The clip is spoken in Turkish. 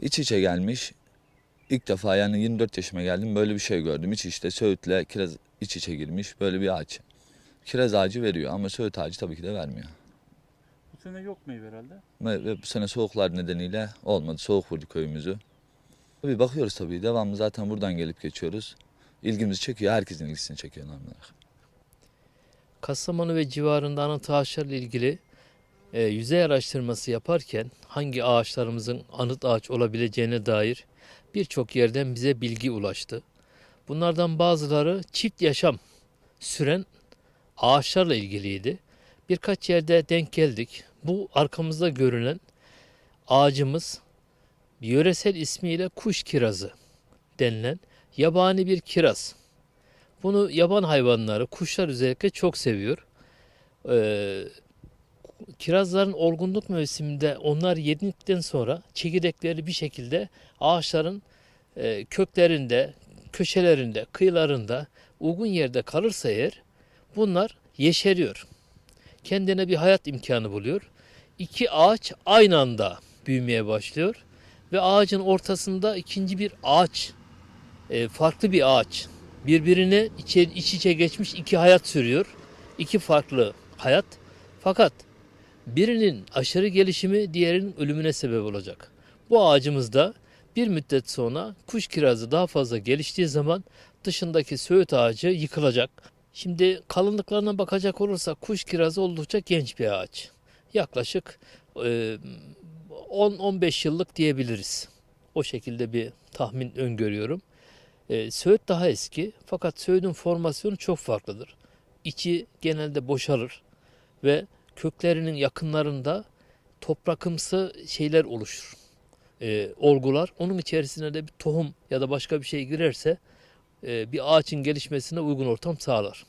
iç içe gelmiş İlk defa yani 24 yaşıma geldim böyle bir şey gördüm. İç işte Söğüt'le kiraz iç içe girmiş böyle bir ağaç. Kiraz ağacı veriyor ama Söğüt ağacı tabii ki de vermiyor. Bu sene yok meyve herhalde. Ve, bu sene soğuklar nedeniyle olmadı. Soğuk vurdu köyümüzü. Tabii bakıyoruz tabii. Devamlı zaten buradan gelip geçiyoruz. İlgimizi çekiyor. Herkesin ilgisini çekiyor normal olarak. Kastamonu ve civarında anıt ağaçlarla ilgili e, yüzey araştırması yaparken hangi ağaçlarımızın anıt ağaç olabileceğine dair birçok yerden bize bilgi ulaştı. Bunlardan bazıları çift yaşam süren ağaçlarla ilgiliydi. Birkaç yerde denk geldik. Bu arkamızda görünen ağacımız yöresel ismiyle kuş kirazı denilen yabani bir kiraz. Bunu yaban hayvanları, kuşlar özellikle çok seviyor. Ee, kirazların olgunluk mevsiminde onlar yedikten sonra çekirdekleri bir şekilde ağaçların e, köklerinde, köşelerinde, kıyılarında uygun yerde kalırsa eğer bunlar yeşeriyor. Kendine bir hayat imkanı buluyor. İki ağaç aynı anda büyümeye başlıyor ve ağacın ortasında ikinci bir ağaç, e, farklı bir ağaç birbirine iç içe geçmiş iki hayat sürüyor. İki farklı hayat. Fakat birinin aşırı gelişimi diğerinin ölümüne sebep olacak. Bu ağacımızda bir müddet sonra kuş kirazı daha fazla geliştiği zaman dışındaki söğüt ağacı yıkılacak. Şimdi kalınlıklarına bakacak olursak kuş kirazı oldukça genç bir ağaç. Yaklaşık e, 10-15 yıllık diyebiliriz. O şekilde bir tahmin öngörüyorum. E, Söğüt daha eski fakat Söğüt'ün formasyonu çok farklıdır. İçi genelde boşalır ve köklerinin yakınlarında toprakımsı şeyler oluşur. E, olgular. Onun içerisine de bir tohum ya da başka bir şey girerse e, bir ağaçın gelişmesine uygun ortam sağlar.